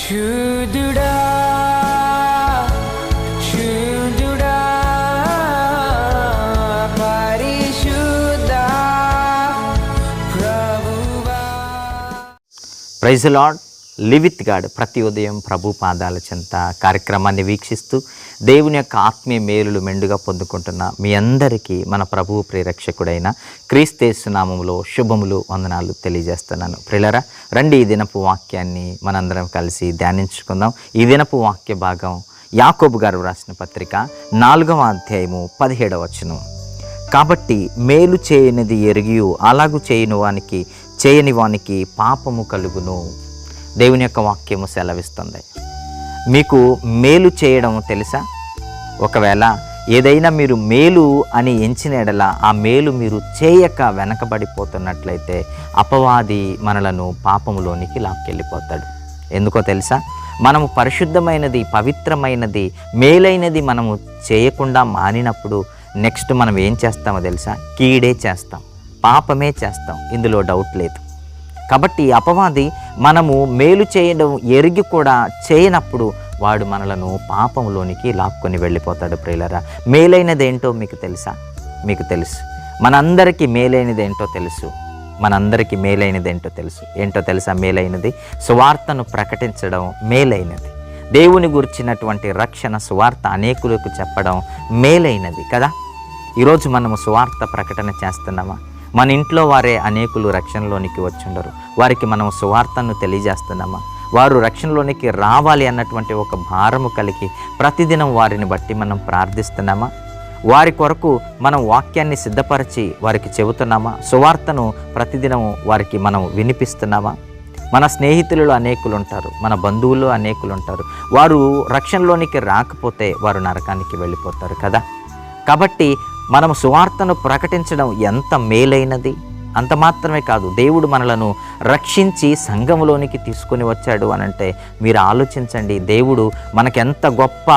శుద్ధుడా శుద్ధుడా పరిశుద్ధ ప్రభువా. Praise lord live with God ప్రతి ఉదయం ప్రభు పాదాల చెంత కార్యక్రమాన్ని వీక్షిస్తూ దేవుని యొక్క ఆత్మీయ మేలులు మెండుగా పొందుకుంటున్న మీ అందరికీ మన ప్రభువు ప్రేరక్షకుడైన క్రీస్తేసు నామములో శుభములు వందనాలు తెలియజేస్తున్నాను. ప్రిలరా రండి ఈ దినపు వాక్యాన్ని మనందరం కలిసి ధ్యానించుకుందాం. ఈ దినపు వాక్య భాగం యాకోబు గారు రాసిన పత్రిక నాలుగవ అధ్యాయము పదిహేడవ వచనం. కాబట్టి మేలు చేయనిది ఎరిగియు అలాగు చేయని వానికి చేయని వానికి పాపము కలుగును. దేవుని యొక్క వాక్యము సెలవిస్తుంది. మీకు మేలు చేయడం తెలుసా? ఒకవేళ ఏదైనా మీరు మేలు అని ఎంచిన ఎడల ఆ మేలు మీరు చేయక వెనకబడిపోతున్నట్లయితే అపవాది మనలను పాపములోనికి లాక్కెళ్ళిపోతాడు. ఎందుకో తెలుసా? మనము పరిశుద్ధమైనది పవిత్రమైనది మేలైనది మనము చేయకుండా మానినప్పుడు నెక్స్ట్ మనం ఏం చేస్తామో తెలుసా? కీడే చేస్తాం. పాపమే చేస్తాం. ఇందులో డౌట్ లేదు. కాబట్టి అపవాది మనము మేలు చేయడం ఎరిగి కూడా చేయనప్పుడు వాడు మనలను పాపంలోనికి లాక్కొని వెళ్ళిపోతాడు ప్రియులరా. మేలైనదేంటో మీకు తెలుసా? మీకు తెలుసు. మనందరికీ మేలైనదేంటో తెలుసు. మనందరికీ మేలైనదేంటో తెలుసు. ఏంటో తెలుసా? మేలైనది? సువార్తను ప్రకటించడం మేలైనది. దేవుని గురించినటువంటి రక్షణ సువార్త అనేకులకు చెప్పడం మేలైనది కదా? ఈరోజు మనము సువార్త ప్రకటన చేస్తున్నామా? మన ఇంట్లో వారే అనేకులు రక్షణలోనికి వచ్చుండరు. వారికి మనం సువార్తను తెలియజేస్తున్నామా? వారు రక్షణలోనికి రావాలి అన్నటువంటి ఒక భారము కలిగి ప్రతిదినం వారిని బట్టి మనం ప్రార్థిస్తున్నామా? వారి కొరకు మనం వాక్యాన్ని సిద్ధపరిచి వారికి చెబుతున్నామా? సువార్తను ప్రతిదినం వారికి మనం వినిపిస్తున్నామా? మన స్నేహితులలో అనేకులు ఉంటారు మన బంధువులు అనేకులు ఉంటారు వారు రక్షణలోనికి రాకపోతే వారు నరకానికి వెళ్ళిపోతారు కదా? కాబట్టి మనం సువార్తను ప్రకటించడం ఎంత మేలైనది? అంత మాత్రమే కాదు దేవుడు మనలను రక్షించి సంఘములోనికి తీసుకొని వచ్చాడు అని అంటే మీరు ఆలోచించండి దేవుడు మనకెంత గొప్ప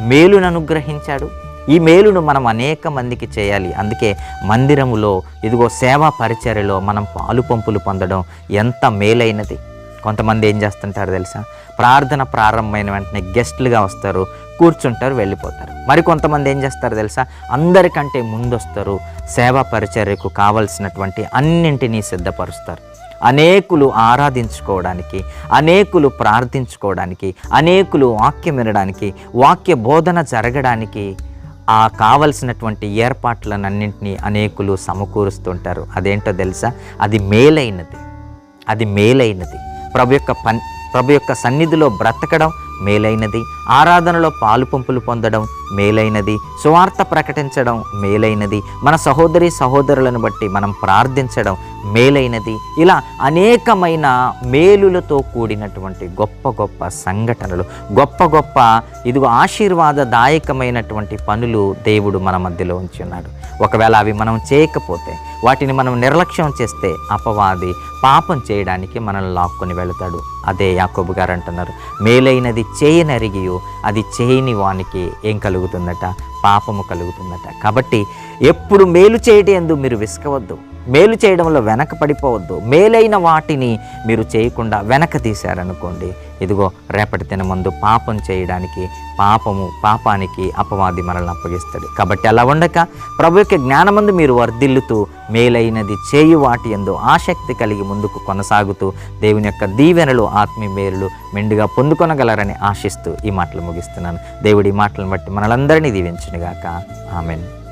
మేలును అనుగ్రహించాడు. ఈ మేలును మనం అనేక మందికి చేయాలి. అందుకే మందిరములో ఇదిగో సేవా పరిచర్యలో మనం పాలు పంపులు పొందడం ఎంత మేలైనది. కొంతమంది ఏం చేస్తుంటారు తెలుసా? ప్రార్థన ప్రారంభమైన వెంటనే గెస్ట్లుగా వస్తారు కూర్చుంటారు వెళ్ళిపోతారు. మరి కొంతమంది ఏం చేస్తారు తెలుసా? అందరికంటే ముందొస్తారు సేవా పరిచర్యకు కావలసినటువంటి అన్నింటినీ సిద్ధపరుస్తారు. అనేకులు ఆరాధించుకోవడానికి అనేకులు ప్రార్థించుకోవడానికి అనేకులు వాక్యం వినడానికి వాక్య బోధన జరగడానికి ఆ కావలసినటువంటి ఏర్పాట్లనన్నింటినీ అనేకులు సమకూరుస్తుంటారు. అదేంటో తెలుసా? అది మేలైనది. అది మేలైనది. ప్రభు యొక్క పన్ ప్రభు యొక్క సన్నిధిలో బ్రతకడం మేలైనది. ఆరాధనలో పాలు పంపులు పొందడం మేలైనది. సువార్త ప్రకటించడం మేలైనది. మన సహోదరి సహోదరులను బట్టి మనం ప్రార్థించడం మేలైనది. ఇలా అనేకమైన మేలులతో కూడినటువంటి గొప్ప గొప్ప సంఘటనలు గొప్ప గొప్ప ఇదిగో ఆశీర్వాదదాయకమైనటువంటి పనులు దేవుడు మన మధ్యలో ఉంచి ఉన్నాడు. ఒకవేళ అవి మనం చేయకపోతే వాటిని మనం నిర్లక్ష్యం చేస్తే అపవాది పాపం చేయడానికి మనల్ని లాక్కొని వెళతాడు. అదే యాకోబు గారు అంటున్నారు మేలైనది చేయనరిగియు అది చేయని వానికి ఏం కలుగుతుందట? పాపము కలుగుతుందట. కాబట్టి ఎప్పుడు మేలు చేయటం మీరు విసుకవద్దు మేలు చేయడంలో వెనక పడిపోవద్దు మేలైన వాటిని మీరు చేయకుండా వెనక తీశారనుకోండి ఇదిగో రేపటి దినమందు పాపం చేయడానికి పాపము పాపానికి అపవాది మనల్ని అప్పగిస్తాడు. కాబట్టి అలా ఉండక ప్రభు యొక్క జ్ఞానమందు మీరు వర్ధిల్లుతూ మేలైనది చేయు వాటి ఎందు ఆసక్తి కలిగి ముందుకు కొనసాగుతూ దేవుని యొక్క దీవెనలు ఆత్మీయ మేలులు మెండుగా పొందుకొనగలరని ఆశిస్తూ ఈ మాటలు ముగిస్తున్నాను. దేవుడి ఈ మాటలను బట్టి మనలందరినీ దీవించునుగాక. ఆమెను.